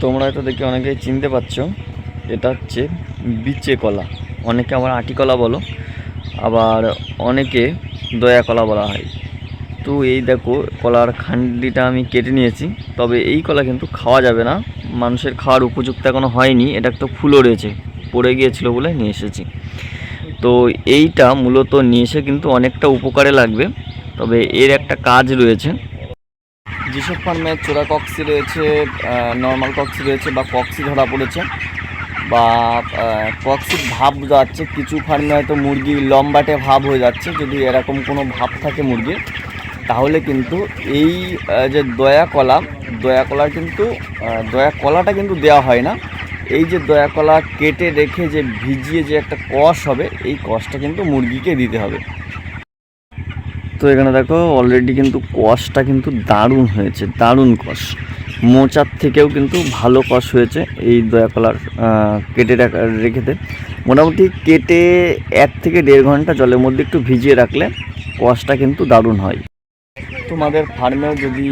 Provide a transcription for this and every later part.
তোমরা হয়তো দেখে অনেকেই চিনতে পারছ। এটা হচ্ছে বিচে কলা। অনেকে আবার আটি কলা বলো, আবার অনেকে দয়া কলা বলা হয়। তো এই দেখো, কলার খান্ডিটা আমি কেটে নিয়েছি। তবে এই কলা কিন্তু খাওয়া যাবে না। মানুষের খাওয়ার উপযুক্ত এখনও হয়নি। এটা তো ফুলও রয়েছে। পড়ে গিয়েছিল বলে নিয়ে এসেছি। তো এইটা মূলত নিয়ে এসে কিন্তু অনেকটা উপকারে লাগবে। তবে এর একটা কাজ রয়েছে। যেসব ফার্মে চোরা কক্সি রয়েছে নর্মাল কক্সি রয়েছে বা কক্সি ধরা পড়েছে বা কক্সির ভাব যাচ্ছে, কিছু ফার্মে হয়তো মুরগি লম্বাটে ভাব হয়ে যাচ্ছে, যদি এরকম কোনো ভাব থাকে মুরগির, তাহলে কিন্তু এই যে দয়া কলা দয়া কলা কিন্তু দয়া কলাটা কিন্তু দেওয়া হয় না। এই যে দয়া কলা কেটে রেখে যে ভিজিয়ে যে একটা কষ হবে, এই কষটা কিন্তু মুরগিকে দিতে হবে। তো এখানে দেখো অলরেডি কিন্তু কষটা কিন্তু দারুণ হয়েছে, দারুণ কষ। মোচার থেকেও কিন্তু ভালো কষ হয়েছে এই দয়া কলার কেটে রাখা রেখেতে মোটামুটি কেটে এক থেকে দেড় ঘণ্টা জলের মধ্যে একটু ভিজিয়ে রাখলে কষটা কিন্তু দারুণ হয়। তোমাদের ফার্মেও যদি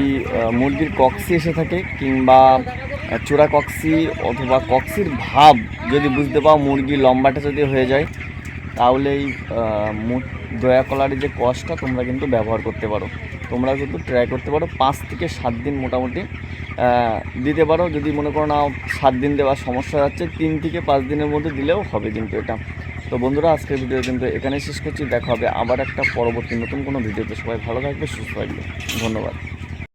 মুরগির কক্সি এসে থাকে কিংবা চোরা কক্সি অথবা কক্সির ভাব যদি বুঝতে পাও, মুরগি লম্বাটা যদি হয়ে যায় তাহলে এই দয়া কলারের যে কষটা তোমরা কিন্তু ব্যবহার করতে পারো। তোমরা কিন্তু ট্রাই করতে পারো, পাঁচ থেকে সাত দিন মোটামুটি দিতে পারো। যদি মনে করো না সাত দিন দেওয়ার সমস্যা যাচ্ছে তিন থেকে পাঁচ দিনের মধ্যে দিলেও হবে কিন্তু এটা। তো বন্ধুরা, আজকের ভিডিও কিন্তু এখানেই শেষ করছি। দেখা হবে আবার একটা পরবর্তী নতুন কোনো ভিডিওতে সবাই ভালো থাকবে, সুস্থ থাকবে। ধন্যবাদ।